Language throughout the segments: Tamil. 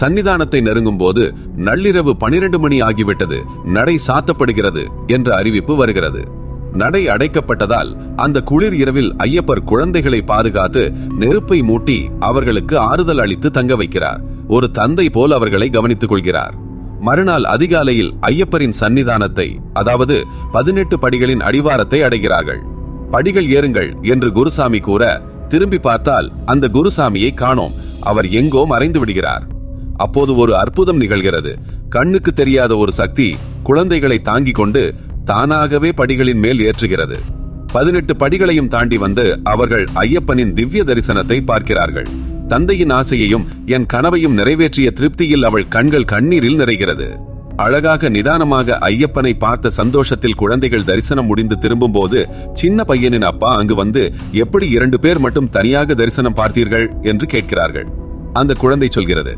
சன்னிதானத்தை நெருங்கும் போது நள்ளிரவு பனிரெண்டு மணி ஆகிவிட்டது. நடை சாத்தப்படுகிறது என்ற அறிவிப்பு வருகிறது. நடை அடைக்கப்பட்டதால் அந்த குளிர் இரவில் ஐயப்பர் குழந்தைகளை பாதுகாத்து நெருப்பை மூட்டி அவர்களுக்கு ஆறுதல் அளித்து தங்க வைக்கிறார். ஒரு தந்தை போல் அவர்களை கவனித்துக் கொள்கிறார். மறுநாள் அதிகாலையில் ஐயப்பரின் சன்னிதானத்தை அதாவது பதினெட்டு படிகளின் அடிவாரத்தை அடைகிறார்கள். படிகள் ஏறுங்கள் என்று குருசாமி கூற திரும்பி பார்த்தால் அந்த குருசாமியை காணோம். அவர் எங்கோ மறைந்து விடுகிறார். அப்போது ஒரு அற்புதம் நிகழ்கிறது. கண்ணுக்கு தெரியாத ஒரு சக்தி குழந்தைகளை தாங்கிக் கொண்டு தானாகவே படிகளின் மேல் ஏற்றுகிறது. பதினெட்டு படிகளையும் தாண்டி வந்து அவர்கள் ஐயப்பனின் திவ்ய தரிசனத்தை பார்க்கிறார்கள். தந்தையின் ஆசையையும் என் கனவையும் நிறைவேற்றிய திருப்தியில் அவள் கண்கள் கண்ணீரில் நிறைகிறது. அழகாக நிதானமாக ஐயப்பனை பார்த்த சந்தோஷத்தில் குழந்தைகள் தரிசனம் முடிந்து திரும்பும்போது சின்ன பையனின் அப்பா அங்கு வந்து எப்படி இரண்டு பேர் மட்டும் தனியாக தரிசனம் பார்த்தீர்கள்? என்று கேட்கிறார்கள். அந்த குழந்தை சொல்கிறது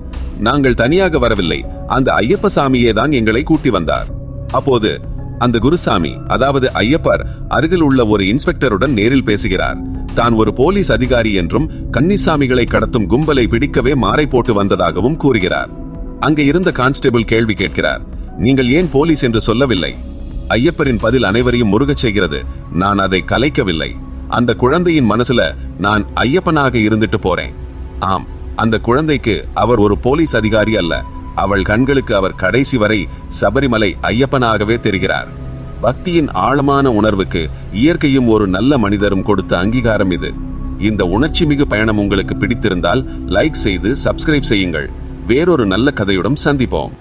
நாங்கள் தனியாக வரவில்லை. அந்த ஐயப்ப சாமியே தான் எங்களை கூட்டி வந்தார். அப்போது அந்த குருசாமி அதாவது ஐயப்பர் அருகில் உள்ள ஒரு இன்ஸ்பெக்டருடன் நேரில் பேசுகிறார். தான் ஒரு போலீஸ் அதிகாரி என்றும் கன்னிசாமிகளை கடத்தும் கும்பலை பிடிக்கவே மாறை போட்டு வந்ததாகவும் கூறுகிறார். அங்கே இருந்த கான்ஸ்டபிள் கேள்வி கேட்கிறார் நீங்கள் ஏன் போலீஸ் என்று சொல்லவில்லை? ஐயப்பரின் பதில் அனைவரையும் முருகச் செய்கிறது. நான் அதை கலைக்கவில்லை. அந்த குழந்தையின் மனசுல நான் ஐயப்பனாக இருந்துட்டு போறேன். ஆம் அந்த குழந்தைக்கு அவர் ஒரு போலீஸ் அதிகாரி அல்ல. அவள் கண்களுக்கு அவர் கடைசி வரை சபரிமலை ஐயப்பனாகவே தெரிகிறார். பக்தியின் ஆழமான உணர்வுக்கு இயற்கையும் ஒரு நல்ல மனிதரும் கொடுத்த அங்கீகாரம் இது. இந்த உணர்ச்சி மிகு பயணம் உங்களுக்கு பிடித்திருந்தால் லைக் செய்து சப்ஸ்கிரைப் செய்யுங்கள். வேறொரு நல்ல கதையுடன் சந்திப்போம்.